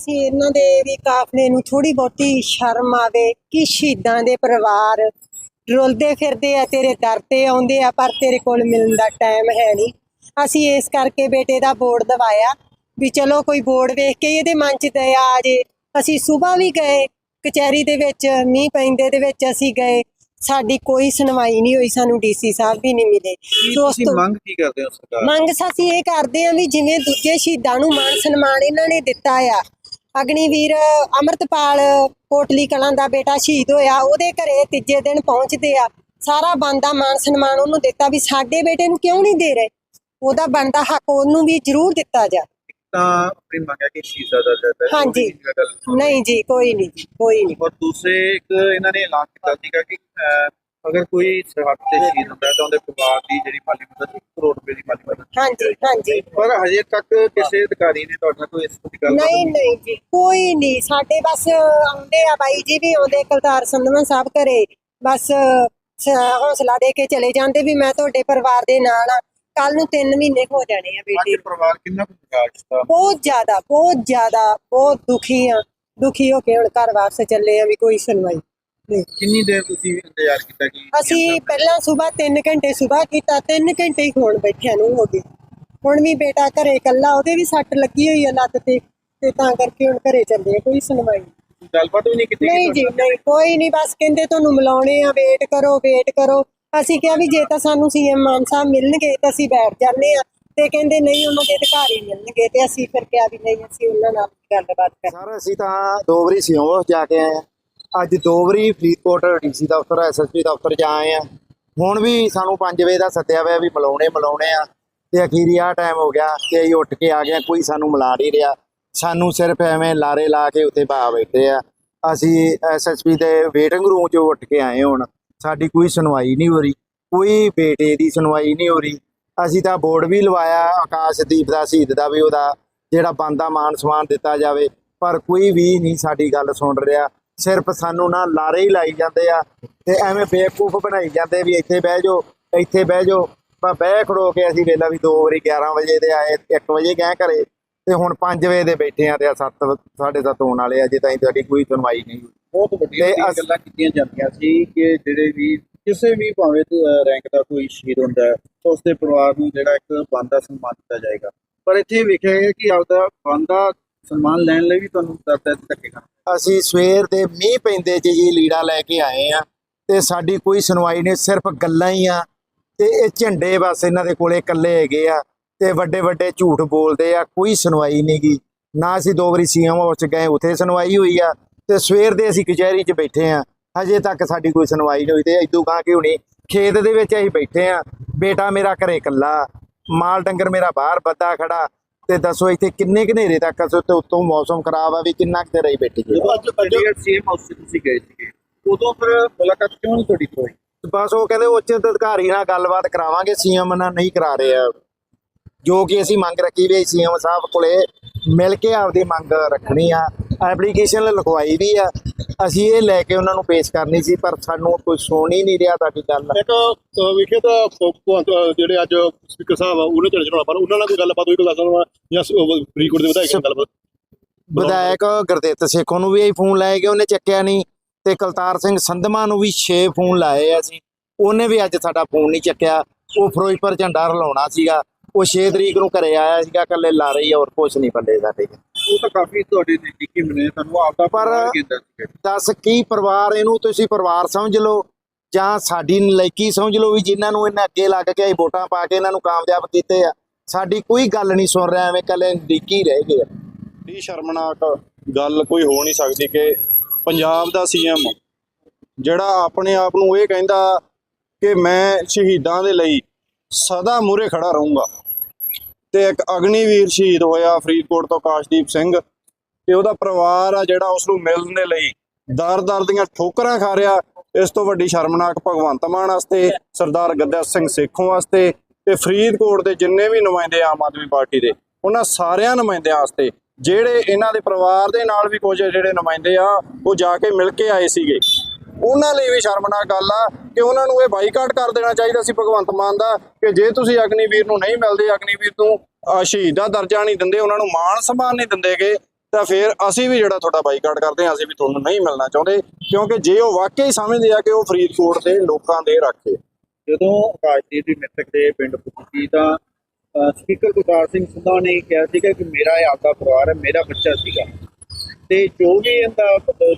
ਅਸੀਂ ਇਹਨਾਂ ਦੇ ਵੀ ਕਾਫਲੇ ਨੂੰ ਥੋੜੀ ਬਹੁਤੀ ਸ਼ਰਮ ਆਵੇ ਕਿ ਸ਼ਹੀਦਾਂ ਦੇ ਪਰਿਵਾਰ ਰੁਲਦੇ ਫਿਰਦੇ ਆ ਤੇਰੇ ਦਰ ਤੇ ਆਉਂਦੇ ਆ ਪਰ ਤੇਰੇ ਕੋਲ ਮਿਲਣ ਦਾ ਟਾਈਮ ਹੈ ਨਹੀਂ। ਅਸੀਂ ਇਸ ਕਰਕੇ ਬੇਟੇ ਦਾ ਬੋਰਡ ਦਵਾਇਆ ਵੀ ਚਲੋ ਕੋਈ ਬੋਰਡ ਵੇਖ ਕੇ ਇਹਦੇ ਮਨ 'ਚ ਦਇਆ ਆ ਜੇ। ਅਸੀਂ ਸਵੇਰ ਵੀ ਗਏ ਕਚਹਿਰੀ ਦੇ ਵਿੱਚ ਮੀਂਹ ਪੈਂਦੇ ਦੇ ਵਿੱਚ ਅਸੀਂ ਗਏ। ਸਾਡੀ ਕੋਈ ਸੁਣਵਾਈ ਨਹੀਂ ਹੋਈ ਸਾਨੂੰ ਡੀਸੀ ਸਾਹਿਬ ਵੀ ਨਹੀਂ ਮਿਲੇ। ਸੋ ਉਸ ਤੁਸੀਂ ਤੋਂ- ਮੰਗ ਕੀ ਕਰਦੇ ਹੋ ਸਰਕਾਰ ਮੰਗ ਅਸੀਂ ਇਹ ਕਰਦੇ ਹਾਂ ਵੀ ਜਿਵੇਂ ਦੂਜੇ ਸ਼ਹੀਦਾਂ ਨੂੰ ਮਾਨ ਸਨਮਾਨ ਇਹਨਾਂ ਨੇ ਦਿੱਤਾ ਆ ਅਗਨੀਵੀਰ ਅਮਰਤਪਾਲ ਕੋਟਲੀ ਕਲਾਂ ਦਾ ਬੇਟਾ ਸ਼ਹੀਦ ਹੋਇਆ। ਉਹਦੇ ਘਰੇ ਤੀਜੇ ਦਿਨ ਪਹੁੰਚਦੇ ਆ। ਸਾਰਾ ਬੰਦਾ ਮਾਨ ਸਨਮਾਨ ਉਹਨੂੰ ਦਿੱਤਾ ਵੀ ਸਾਡੇ ਬੇਟੇ ਨੂੰ ਕਿਉਂ ਨਹੀਂ ਦੇ ਰਹੇ? ਉਹਦਾ ਬਣਦਾ ਹੱਕ ਉਹਨੂੰ ਵੀ ਜ਼ਰੂਰ ਦਿੱਤਾ ਜਾ। ਤਾਂ ਆਪਣੀ ਮੰਗ ਹੈ ਕਿ ਸ਼ਹੀਦਾਂ ਦਾ ਦਰਜਾ ਹੈ ਹਾਂਜੀ। ਉਹਦੀ ਗੱਲ ਸੁਣੋ। ਨਹੀਂ ਜੀ ਕੋਈ ਨਹੀਂ ਜੀ ਕੋਈ ਨਹੀਂ। ਔਰ ਦੂਸਰੇ ਇੱਕ ਇਹਨਾਂ ਨੇ ਐਲਾਨ ਕੀਤਾ ਸੀਗਾ ਕਿ ਅਗਰ ਕੋਈ ਸਰਹੱਦ ਤੇ ਸ਼ਹੀਦ ਹੁੰਦਾ ਹੈ ਤਾਂ ਉਹਦੇ ਪਰਿਵਾਰ ਦੀ ਜਿਹੜੀ ਮਾਲੀ ਮਦਦ 1 ਕਰੋੜ ਰੁਪਏ ਦੀ ਮਾਲੀ ਮਦਦ ਹਾਂਜੀ ਹਾਂਜੀ। ਪਰ ਹਜੇ ਤੱਕ ਕਿਸੇ ਅਧਿਕਾਰੀ ਨੇ ਤੁਹਾਡੇ ਨਾਲ ਕੋਈ ਇਸ ਦੀ ਗੱਲ ਨਹੀਂ ਨਹੀਂ ਜੀ ਕੋਈ ਨਹੀਂ। ਸਾਡੇ ਬਸ ਆਉਂਦੇ ਆ ਬਾਈ ਜੀ ਵੀ ਆਉਂਦੇ ਕਲਤਾਰ ਸੰਧਵਾ ਸਾਹਿਬ ਘਰੇ। ਬਸ ਹੌਸਲਾ ਦੇ ਕੇ ਚਲੇ ਜਾਂਦੇ ਵੀ ਮੈਂ ਤੁਹਾਡੇ ਪਰਿਵਾਰ ਦੇ ਨਾਲ ਆ। ਕੱਲ ਨੂੰ 3 ਮਹੀਨੇ ਹੋ ਜਾਣੇ ਆ ਬੇਟੀ। ਪਰਿਵਾਰ ਕਿੰਨਾ ਕੁ ਵਿਕਾਸ ਦਾ ਬਹੁਤ ਜ਼ਿਆਦਾ ਬਹੁਤ ਜ਼ਿਆਦਾ ਬਹੁਤ ਦੁਖੀ ਆ। ਦੁਖੀ ਹੋ ਕੇ ਹੁਣ ਘਰ ਵਾਪਸ ਚੱਲੇ ਆ ਵੀ ਕੋਈ ਸੁਣਵਾਈ ਨਹੀਂ ਕਿੰਨੀ ਦੇਰ ਤੁਸੀਂ ਇੰਤਜ਼ਾਰ ਕੀਤਾ ਕਿ ਅਸੀਂ ਪਹਿਲਾਂ ਸਵੇਰ 3 ਘੰਟੇ ਸਵੇਰ ਕੀਤਾ 3 ਘੰਟੇ ਹੀ ਹੋਣ ਬੈਠਿਆਂ ਨੂੰ ਹੋ ਗਏ। ਹੁਣ ਵੀ ਬੇਟਾ ਘਰੇ ਇਕੱਲਾ ਉਹਦੇ ਵੀ ਸੱਟ ਲੱਗੀ ਹੋਈ ਆ ਲੱਤ ਤੇ ਤੇ ਤਾਂ ਕਰਕੇ ਹੁਣ ਘਰੇ ਚੱਲੇ ਆ, ਕੋਈ ਸੁਣਵਾਈ ਨਹੀਂ। ਗੱਲਬਾਤ ਵੀ ਨਹੀਂ ਕੀਤੀ ਨਹੀਂ ਜੀ ਨਹੀਂ ਕੋਈ ਨਹੀਂ ਬਸ ਕਹਿੰਦੇ ਤੁਹਾਨੂੰ ਮਿਲਾਉਣੇ ਆ ਵੇਟ ਕਰੋ ਵੇਟ ਕਰੋ। ਅਸੀਂ ਕਿਹਾ ਵੀ ਜੇ ਤਾਂ ਸਾਨੂੰ ਸੀਐਮ ਮਾਨ ਸਾਹਿਬ ਮਿਲਣਗੇ ਤਾਂ ਅਸੀਂ ਬੈਠ ਜਾਂਦੇ ਆ। ਤੇ ਕਹਿੰਦੇ ਨਹੀਂ ਉਹਨਾਂ ਦੇ ਅਧਿਕਾਰੀ ਮਿਲਣਗੇ ਤੇ ਅਸੀਂ ਫਿਰ ਕਿਹਾ ਵੀ ਨਹੀਂ ਅਸੀਂ ਉਹਨਾਂ ਨਾਲ ਗੱਲਬਾਤ ਕਰ ਸਰ ਅਸੀਂ ਤਾਂ ਦੋ ਵਾਰੀ ਸਿਓਂ ਜਾ ਕੇ ਆਏ ਆ। ਅੱਜ ਦੋ ਵਾਰੀ ਫਰੀਦਕੋਟ ਡੀਸੀ ਦਫ਼ਤਰ ਐਸਐਸਪੀ ਦਫ਼ਤਰ ਜਾ ਆਏ ਆ। ਹੁਣ ਵੀ ਸਾਨੂੰ 5 ਵਜੇ ਦਾ ਸੱਦਿਆ ਹੋਇਆ ਵੀ ਮਿਲਾਉਣੇ ਮਿਲਾਉਣੇ ਆ। ਤੇ ਅਖੀਰੀ ਆ ਟਾਈਮ ਹੋ ਗਿਆ ਤੇ ਅਸੀਂ ਉੱਠ ਕੇ ਆ ਗਏ ਕੋਈ ਸਾਨੂੰ ਮਿਲਾ ਨਹੀਂ ਰਿਹਾ। ਸਾਨੂੰ ਸਿਰਫ ਐਵੇਂ ਲਾਰੇ ਲਾ ਕੇ ਉੱਤੇ ਬਾ ਬੈਠੇ ਆ। ਅਸੀਂ ਐਸਐਸਪੀ ਦੇ ਵੇਟਿੰਗ ਰੂਮ 'ਚੋਂ ਉੱਠ ਕੇ ਆਏ ਹੁਣ। ਸਾਡੀ ਕੋਈ ਸੁਣਵਾਈ ਨਹੀਂ ਹੋ ਰਹੀ। ਕੋਈ ਬੇਟੇ ਦੀ ਸੁਣਵਾਈ ਨਹੀਂ ਹੋ ਰਹੀ। ਅਸੀਂ ਤਾਂ ਬੋਰਡ ਵੀ ਲਵਾਇਆ, ਆਕਾਸ਼ਦੀਪ ਦਾ, ਸ਼ਹੀਦ ਦਾ ਵੀ ਉਹਦਾ, ਜਿਹੜਾ ਬੰਦਾ ਮਾਨ ਸਮਾਨ ਦਿੱਤਾ ਜਾਵੇ। ਪਰ ਕੋਈ ਵੀ ਨਹੀਂ ਸਾਡੀ ਗੱਲ ਸੁਣ ਰਿਹਾ। ਸਿਰਫ ਸਾਨੂੰ ਨਾ ਲਾਰੇ ਹੀ ਲਾਈ ਜਾਂਦੇ ਆ ਤੇ ਐਵੇਂ ਬੇਵਕੂਫ ਬਣਾਈ ਜਾਂਦੇ ਵੀ ਇੱਥੇ ਬਹਿ ਜਾਓ ਇੱਥੇ ਬਹਿ ਜਾਓ। ਪਰ ਬਹਿ ਖੜੋ ਕੇ ਅਸੀਂ ਵੇਲਾ ਵੀ 2 ਵਾਰੀ 11 ਵਜੇ ਦੇ ਆਏ 1 ਵਜੇ ਗਏ ਘਰੇ ਤੇ ਹੁਣ 5 ਵਜੇ ਦੇ ਬੈਠੇ ਆ ਤੇ 7 7:30 ਹੋਣ ਵਾਲੇ ਆ ਜੇ ਤਾਈਂ ਤੁਹਾਡੀ ਕੋਈ ਸੁਣਵਾਈ ਨਹੀਂ। ਬਹੁਤ ਵੱਡੀਆਂ ਤੇ ਗੱਲਾਂ ਕੀਤੀਆਂ ਜਾਂਦੀਆਂ ਸੀ ਕਿ ਜਿਹੜੇ ਵੀ ਕਿਸੇ ਵੀ ਭਾਵੇਂ ਰੈਂਕ ਦਾ ਕੋਈ ਸ਼ਹੀਦ ਹੁੰਦਾ ਹੈ ਤਾਂ ਉਸਦੇ ਪਰਿਵਾਰ ਨੂੰ ਜਿਹੜਾ ਇੱਕ ਬੰਦਾ ਸਨਮਾਨ ਦਿੱਤਾ ਜਾਏਗਾ। ਪਰ ਇੱਥੇ ਵੇਖਿਆ ਗਿਆ ਕਿ ਆਪਦਾ ਬੰਦਾ ਸਨਮਾਨ ਲੈਣ ਲਈ ਵੀ ਤੁਹਾਨੂੰ ਦਰਦ ਧੱਕੇਗਾ ਅਸੀਂ ਸਵੇਰ ਦੇ ਮੀਂਹ ਪੈਂਦੇ ਚ ਜੀ ਲੀੜਾ ਲੈ ਕੇ ਆਏ ਆ, ਤੇ ਸਾਡੀ ਕੋਈ ਸੁਣਵਾਈ ਨਹੀਂ, ਸਿਰਫ ਗੱਲਾਂ ਹੀ ਆ। ਤੇ ਇਹ ਝੰਡੇ ਬਸ ਇਹਨਾਂ ਦੇ ਕੋਲੇ ਇਕੱਲੇ ਹੈਗੇ ਆ, ਤੇ ਵੱਡੇ ਵੱਡੇ ਝੂਠ ਬੋਲਦੇ ਆ, ਕੋਈ ਸੁਣਵਾਈ ਨਹੀਂ ਨਹੀਂਗੀ ਨਾ ਅਸੀਂ ਦੋ ਵਾਰੀ ਸੀਐਮ ਹਾਊਸ ਚ ਗਏ, ਉੱਥੇ ਸੁਣਵਾਈ ਹੋਈ ਆ, ਤੇ ਸਵੇਰ ਦੇ ਅਸੀਂ ਕਚਹਿਰੀ 'ਚ ਬੈਠੇ ਆ। ਹਜੇ ਤੱਕ ਸਾਡੀ ਕੋਈ ਸੁਣਵਾਈ ਨਹੀਂ ਹੋਈ ਤੇ ਇਦੋਂ ਗਾਂ ਕਿ ਹੁਣੀ ਖੇਤ ਦੇ ਵਿੱਚ ਅਸੀਂ ਬੈਠੇ ਆ, ਬੇਟਾ ਮੇਰਾ ਘਰੇ ਇਕੱਲਾ, ਮਾਲ ਡੰਗਰ ਮੇਰਾ ਬਾਹਰ ਬੱਦਾ ਖੜਾ ਤੇ ਦੱਸੋ ਇੱਥੇ ਕਿੰਨੇ ਘਨੇਰੇ ਤੱਕ ਅਸੀਂ ਤੇ ਉੱਤੋਂ ਮੌਸਮ ਖਰਾਬ ਆ ਵੀ ਕਿੰਨਾ ਕੁ ਰਹੀ ਬੈਠੀ ਜੀ ਜਦੋਂ ਅੱਜ ਅੱਜ ਸੀਐਮ ਹਾਊਸ ਤੇ ਤੁਸੀਂ ਗਏ ਸੀਗੇ ਉਦੋਂ ਫਿਰ ਮੁਲਾਕਾਤ ਕਿਉਂ ਨਹੀਂ ਤੁਹਾਡੀ ਹੋਈ? ਬਸ ਉਹ ਕਹਿੰਦੇ ਉੱਚ ਅਧਿਕਾਰੀ ਨਾਲ ਗੱਲਬਾਤ ਕਰਾਵਾਂਗੇ ਸੀਐਮ ਨਾਲ ਨਹੀਂ ਕਰਾ ਰਹੇ ਆ। ਜੋ ਕਿ ਅਸੀਂ ਮੰਗ ਰੱਖੀ ਵੀ ਸੀਐਮ ਸਾਹਿਬ ਕੋਲੇ ਮਿਲ ਕੇ ਆਪਦੀ ਮੰਗ ਰੱਖਣੀ ਆ। ਐਪਲੀਕੇਸ਼ਨ ਲਿਖਵਾਈ ਵੀ ਆ। ਅਸੀਂ ਇਹ ਲੈ ਕੇ ਉਹਨਾਂ ਨੂੰ ਪੇਸ਼ ਕਰਨੀ ਸੀ ਪਰ ਸਾਨੂੰ ਕੋਈ ਸੁਣ ਹੀ ਨਹੀਂ ਰਿਹਾ ਤੁਹਾਡੀ ਗੱਲ। ਇੱਕ ਵਿਖੇ ਤਾਂ ਭਗਵੰਤ ਜਿਹੜੇ ਅੱਜ ਸਪੀਕਰ ਸਾਹਿਬ ਆ ਉਹਨੇ ਚੜੇ ਚੜਾਉਣਾ ਪਰ ਉਹਨਾਂ ਨਾਲ ਕੋਈ ਗੱਲਬਾਤ ਹੋਈ ਕੋਈ ਦੱਸ ਸਕਦਾ ਜਾਂ ਸ- ਫਰੀਦਕੋਟ ਦੇ ਵਿਧਾਇਕ ਨਾਲ ਗੱਲਬਾਤ? ਵਿਧਾਇਕ ਗੁਰਦਿੱਤ ਸੇਖੋਂ ਨੂੰ ਵੀ ਇਹ ਫੋਨ ਲਾਏ ਗਏ ਉਹਨੇ ਚੱਕਿਆ ਨਹੀਂ ਤੇ ਕਲਤਾਰ ਸਿੰਘ ਸੰਧਮਾ ਨੂੰ ਵੀ 6 ਫੋਨ ਲਾਏ ਆ ਅਸੀਂ। ਉਹਨੇ ਵੀ ਅੱਜ ਸਾਡਾ ਫੋਨ ਨਹੀਂ ਚੱਕਿਆ। ਉਹ ਫਿਰੋਜ਼ਪੁਰ ਝੰਡਾ ਰਲਾਉਣਾ ਸੀਗਾ। ਉਹ 6 ਤਰੀਕ ਨੂੰ ਘਰੇ ਆਇਆ ਸੀਗਾ ਕੱਲੇ ਲਾ ਰਹੀ ਔਰ ਕੁਛ ਨਹੀਂ ਪੱਲੇ ਸਾਡੇ ਉਹ ਤਾਂ ਕਾਫੀ ਤੁਹਾਡੇ ਨਜ਼ਦੀਕੀ ਮਿਲੇ ਤੁਹਾਨੂੰ ਆਪਦਾ ਪਰ- ਦੱਸ ਕੀ ਪਰਿਵਾਰ ਇਹਨੂੰ ਤੁਸੀਂ ਪਰਿਵਾਰ ਸਮਝ ਲਓ ਜਾਂ ਸਾਡੀ ਨਲਾਇਕੀ ਸਮਝ ਲਓ ਵੀ ਜਿਨ੍ਹਾਂ ਨੂੰ ਇਹਨਾਂ ਅੱਗੇ ਲੱਗ ਕੇ ਵੋਟਾਂ ਪਾ ਕੇ ਇਹਨਾਂ ਨੂੰ ਕਾਮਯਾਬ ਕੀਤੇ ਆ। ਸਾਡੀ ਕੋਈ ਗੱਲ ਨਹੀਂ ਸੁਣ ਰਿਹਾ ਐਵੇਂ ਕੱਲੇ ਨਜ਼ਦੀਕੀ ਰਹਿ ਗਏ ਆ। ਇਹ ਸ਼ਰਮਨਾਕ ਗੱਲ ਕੋਈ ਹੋ ਨਹੀਂ ਸਕਦੀ ਕਿ ਪੰਜਾਬ ਦਾ ਸੀਐਮ ਜਿਹੜਾ ਆਪਣੇ ਆਪ ਨੂੰ ਇਹ ਕਹਿੰਦਾ ਕਿ ਮੈਂ ਸ਼ਹੀਦਾਂ ਦੇ ਲਈ ਸਦਾ ਮੂਰੇ ਖੜਾ ਰਹੂੰਗਾ। ਤੇ ਇੱਕ ਅਗਨੀਵੀਰ ਸ਼ਹੀਦ ਹੋਇਆ ਫਰੀਦਕੋਟ ਤੋਂ ਕਾਸ਼ਦੀਪ ਸਿੰਘ ਤੇ ਉਹਦਾ ਪਰਿਵਾਰ ਆ ਜਿਹੜਾ ਉਸ ਨੂੰ ਮਿਲਣ ਦੇ ਲਈ ਦਰ-ਦਰ ਦੀਆਂ ਠੋਕਰਾਂ ਖਾ ਰਿਹਾ। ਇਸ ਤੋਂ ਵੱਡੀ ਸ਼ਰਮਨਾਕ ਭਗਵੰਤ ਮਾਨ ਵਾਸਤੇ, ਸਰਦਾਰ ਗੱਦਿਆ ਸਿੰਘ ਸੇਖੋਂ ਵਾਸਤੇ ਤੇ ਫਰੀਦਕੋਟ ਦੇ ਜਿੰਨੇ ਵੀ ਨੁਮਾਇੰਦੇ ਆਮ ਆਦਮੀ ਪਾਰਟੀ ਦੇ, ਉਹਨਾਂ ਸਾਰਿਆਂ ਨੁਮਾਇੰਦਿਆਂ ਵਾਸਤੇ, ਜਿਹੜੇ ਇਹਨਾਂ ਦੇ ਪਰਿਵਾਰ ਦੇ ਨਾਲ ਵੀ ਕੁਝ ਜਿਹੜੇ ਨੁਮਾਇੰਦੇ ਆ, ਉਹ ਜਾ ਕੇ ਮਿਲ ਕੇ ਆਏ ਸੀਗੇ। ਉਹਨਾਂ ਲਈ ਵੀ ਸ਼ਰਮਨਾਕ ਗੱਲ ਆ ਕਿ ਉਹਨਾਂ ਨੂੰ ਇਹ ਬਾਈਕਾਟ ਕਰ ਦੇਣਾ ਚਾਹੀਦਾ ਸੀ ਭਗਵੰਤ ਮਾਨ ਦਾ ਕਿ ਜੇ ਤੁਸੀਂ ਅਗਨੀਵੀਰ ਨੂੰ ਨਹੀਂ ਮਿਲਦੇ, ਅਗਨੀਵੀਰ ਨੂੰ ਅਹ ਦਰਜਾ ਨਹੀਂ ਦਿੰਦੇ, ਉਹਨਾਂ ਨੂੰ ਮਾਣ ਸਨਮਾਨ ਨਹੀਂ ਦਿੰਦੇਗੇ, ਤਾਂ ਫਿਰ ਅਸੀਂ ਵੀ ਜਿਹੜਾ ਤੁਹਾਡਾ ਬਾਈਕਾਟ ਕਰਦੇ ਹਾਂ, ਅਸੀਂ ਵੀ ਤੁਹਾਨੂੰ ਨਹੀਂ ਮਿਲਣਾ ਚਾਹੁੰਦੇ, ਕਿਉਂਕਿ ਜੇ ਉਹ ਵਾਕਈ ਸਮਝਦੇ ਆ ਕਿ ਉਹ ਫਰੀਦਕੋਟ ਦੇ ਲੋਕਾਂ ਦੇ ਰਾਖੇ। ਜਦੋਂ ਆਕਾਸ਼ਦੀਪ ਦੀ ਮ੍ਰਿਤਕ ਦੇ ਪਿੰਡ ਪੁੱਜੀ ਤਾਂ ਸਪੀਕਰ ਗੁਰਦਾਰ ਸਿੰਘ ਸੰਧਾ ਨੇ ਕਿਹਾ ਸੀਗਾ ਕਿ ਮੇਰਾ ਇਹ ਆਪਦਾ ਪਰਿਵਾਰ ਹੈ, ਮੇਰਾ ਬੱਚਾ ਸੀਗਾ। ਤੇ ਜੋ ਵੀ ਇਹਦਾ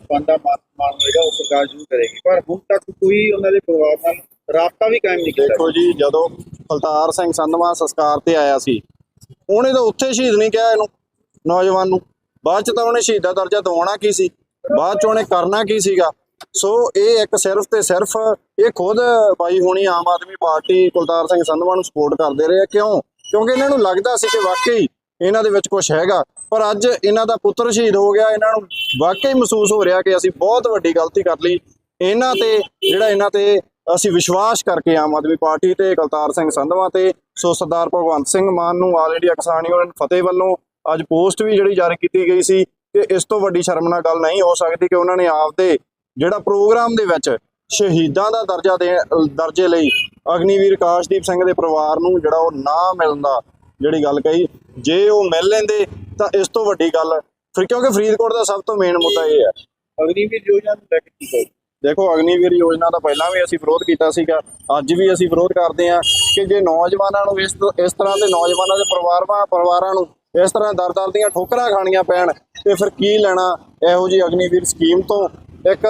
ਬੰਦਾ ਮਾਨ ਹੋਏਗਾ, ਉਹ ਸਰਕਾਰ ਜ਼ਰੂਰ ਕਰੇਗੀ। ਪਰ ਹੁਣ ਤੱਕ ਕੋਈ ਉਹਨਾਂ ਦੇ ਪਰਿਵਾਰ ਨਾਲ ਰਾਬਤਾ ਵੀ ਕਾਇਮ ਨਹੀਂ ਕੀਤਾ। ਦੇਖੋ ਜੀ, ਜਦੋਂ ਫਲਤਾਰ ਸਿੰਘ ਸੰਧਵਾ ਸੰਸਕਾਰ ਤੇ ਆਇਆ ਸੀ, ਉਹਨੇ ਤਾਂ ਉੱਥੇ ਸ਼ਹੀਦ ਨਹੀਂ ਕਿਹਾ ਇਹਨੂੰ, ਨੌਜਵਾਨ ਨੂੰ। ਬਾਅਦ ਚ ਤਾਂ ਉਹਨੇ ਸ਼ਹੀਦ ਦਾ ਦਰਜਾ ਦਿਵਾਉਣਾ ਕੀ ਸੀ? ਬਾਅਦ ਚ ਉਹਨੇ ਕਰਨਾ ਕੀ ਸੀਗਾ? ਸੋ ਇਹ ਇੱਕ ਸਿਰਫ ਤੇ ਸਿਰਫ ਇਹ ਖੁਦ ਬਾਈ ਹੋਣੀ ਆਮ ਆਦਮੀ ਪਾਰਟੀ ਕੁਲਤਾਰ ਸਿੰਘ ਸੰਧਵਾ ਨੂੰ ਸਪੋਰਟ ਕਰਦੇ ਰਹੇ ਕਿਉਂ? ਕਿਉਂਕਿ ਇਹਨਾਂ ਨੂੰ ਲੱਗਦਾ ਸੀ ਕਿ ਵਾਕਈ ਇਹਨਾਂ ਦੇ ਵਿੱਚ ਕੁਝ ਹੈਗਾ। ਪਰ ਅੱਜ ਇਹਨਾਂ ਦਾ ਪੁੱਤਰ ਸ਼ਹੀਦ ਹੋ ਗਿਆ। ਇਹਨਾਂ ਨੂੰ ਵਾਕਈ ਮਹਿਸੂਸ ਹੋ ਰਿਹਾ ਕਿ ਅਸੀਂ ਬਹੁਤ ਵੱਡੀ ਗਲਤੀ ਕਰ ਲਈ। ਇਹਨਾਂ ਤੇ ਜਿਹੜਾ ਇਹਨਾਂ ਤੇ ਅਸੀਂ ਵਿਸ਼ਵਾਸ ਕਰਕੇ ਆਮ ਆਦਮੀ ਪਾਰਟੀ ਤੇ ਕੁਲਤਾਰ ਸਿੰਘ ਸੰਧਵਾ ਤੇ, ਸੋ ਸਰਦਾਰ ਭਗਵੰਤ ਸਿੰਘ ਮਾਨ ਨੂੰ ਆਲ ਇੰਡੀਆ ਕਿਸਾਨ ਯੂਨੀਅਨ ਫਤਿਹ ਵੱਲੋਂ ਅੱਜ ਪੋਸਟ ਵੀ ਜਿਹੜੀ ਜਾਰੀ ਕੀਤੀ ਗਈ ਸੀ ਕਿ ਇਸ ਤੋਂ ਵੱਡੀ ਸ਼ਰਮਨਾਕ ਗੱਲ ਨਹੀਂ ਹੋ ਸਕਦੀ ਕਿ ਉਹਨਾਂ ਨੇ ਆਪਦੇ ਜਿਹੜਾ ਪ੍ਰੋਗਰਾਮ ਦੇ ਵਿੱਚ ਸ਼ਹੀਦਾਂ ਦਾ ਦਰਜਾ ਦੇ ਦਰਜੇ ਲਈ ਅਗਨੀਵੀਰ ਕਾਸ਼ਦੀਪ ਸਿੰਘ ਦੇ ਪਰਿਵਾਰ ਨੂੰ ਜਿਹੜਾ ਉਹ ਨਾ ਮਿਲਣ ਦਾ ਜਿਹੜੀ ਗੱਲ ਕਹੀ ਜੇ ਉਹ ਮਿਲ ਲੈਂਦੇ ਤਾਂ ਇਸ ਤੋਂ ਵੱਡੀ ਗੱਲ ਫਿਰ ਕਿਉਂਕਿ ਫਰੀਦਕੋਟ ਦਾ ਸਭ ਤੋਂ ਮੇਨ ਮੁੱਦਾ ਇਹ ਹੈ। ਅਗਨੀਵੀਰ ਯੋਜਨਾ ਨੂੰ ਲੈ ਕੇ ਕੀ ਕਹੋਗੇ? ਦੇਖੋ ਅਗਨੀਵੀਰ ਯੋਜਨਾ ਦਾ ਪਹਿਲਾਂ ਵੀ ਅਸੀਂ ਵਿਰੋਧ ਕੀਤਾ ਸੀਗਾ ਅੱਜ ਵੀ ਅਸੀਂ ਵਿਰੋਧ ਕਰਦੇ ਹਾਂ ਕਿ ਜੇ ਨੌਜਵਾਨਾਂ ਨੂੰ ਇਸ ਇਸ ਤਰ੍ਹਾਂ ਦੇ ਨੌਜਵਾਨਾਂ ਦੇ ਪਰਿਵਾਰਾਂ ਪਰਿਵਾਰਾਂ ਨੂੰ ਇਸ ਤਰ੍ਹਾਂ ਦਰ-ਦਰ ਦੀਆਂ ਠੋਕਰਾਂ ਖਾਣੀਆਂ ਪੈਣ ਤੇ ਫਿਰ ਕੀ ਲੈਣਾ ਇਹੋ ਜੀ ਅਗਨੀਵੀਰ ਸਕੀਮ ਤੋਂ? ਇੱਕ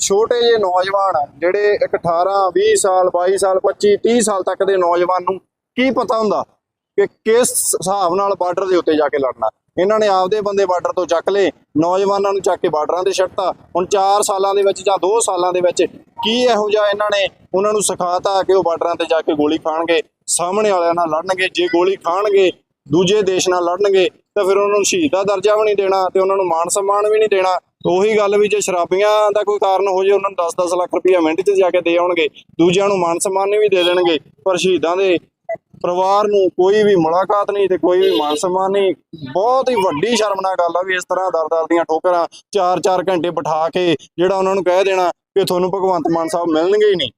ਛੋਟੇ ਜਿਹੇ ਨੌਜਵਾਨ ਜਿਹੜੇ ਇੱਕ 18 20 ਸਾਲ 22 ਸਾਲ 25 30 ਸਾਲ ਤੱਕ ਦੇ ਨੌਜਵਾਨ ਨੂੰ ਕੀ ਪਤਾ ਹੁੰਦਾ? ਕਿ ਕਿਸ ਹਿਸਾਬ ਨਾਲ ਬਾਰਡਰ ਦੇ ਉੱਤੇ ਜਾ ਕੇ ਲੜਨਾ। ਇਹਨਾਂ ਨੇ ਆਪਦੇ ਬੰਦੇ ਬਾਰਡਰ ਤੋਂ ਚੱਕ ਲਏ, ਨੌਜਵਾਨਾਂ ਨੂੰ ਚੱਕ ਕੇ ਬਾਰਡਰਾਂ ਤੇ ਛੱਡਤਾ। ਹੁਣ 4 ਸਾਲਾਂ ਦੇ ਵਿੱਚ ਜਾਂ 2 ਸਾਲਾਂ ਦੇ ਵਿੱਚ ਕੀ ਇਹੋ ਜਿਹਾ ਇਹਨਾਂ ਨੇ ਉਹਨਾਂ ਨੂੰ ਸਿਖਾਤਾ ਕਿ ਉਹ ਬਾਰਡਰਾਂ ਤੇ ਜਾ ਕੇ ਗੋਲੀ ਖਾਣਗੇ, ਸਾਹਮਣੇ ਵਾਲਿਆਂ ਨਾਲ ਲੜਨਗੇ, ਜੇ ਗੋਲੀ ਖਾਣਗੇ, ਦੂਜੇ ਦੇਸ਼ ਨਾਲ ਲੜਨਗੇ, ਤਾਂ ਫਿਰ ਉਹਨਾਂ ਨੂੰ ਸ਼ਹੀਦ ਦਾ ਦਰਜਾ ਵੀ ਨਹੀਂ ਦੇਣਾ ਤੇ ਉਹਨਾਂ ਨੂੰ ਮਾਣ ਸਨਮਾਨ ਵੀ ਨਹੀਂ ਦੇਣਾ। ਉਹੀ ਗੱਲ ਵੀ ਜੇ ਸ਼ਰਾਬੀਆਂ ਦਾ ਕੋਈ ਕਾਰਨ ਹੋ ਜੇ, ਉਹਨਾਂ ਨੂੰ 10-10 ਲੱਖ ਰੁਪਈਆ ਮਿੰਟ 'ਚ ਜਾ ਕੇ ਦੇ ਆਉਣਗੇ, ਦੂਜਿਆਂ ਨੂੰ ਮਾਣ ਸਨਮਾਨ ਵੀ ਦੇ ਦੇਣਗੇ, ਪਰ ਸ਼ਹੀਦਾਂ ਦੇ ਪਰਿਵਾਰ ਨੂੰ ਕੋਈ ਵੀ ਮੁਲਾਕਾਤ ਨਹੀਂ ਤੇ ਕੋਈ ਵੀ ਮਾਨ ਸਨਮਾਨ ਨਹੀਂ। ਬਹੁਤ ਹੀ ਵੱਡੀ ਸ਼ਰਮਨਾਕ ਗੱਲ ਆ ਵੀ ਇਸ ਤਰ੍ਹਾਂ ਦਰ-ਦਰ ਦੀਆਂ ਠੋਕਰਾਂ 4-4 ਘੰਟੇ ਬਿਠਾ ਕੇ ਜਿਹੜਾ ਉਹਨਾਂ ਨੂੰ ਕਹਿ ਦੇਣਾ ਕਿ ਤੁਹਾਨੂੰ ਭਗਵੰਤ ਮਾਨ ਸਾਹਿਬ ਮਿਲਣਗੇ ਹੀ ਨਹੀਂ।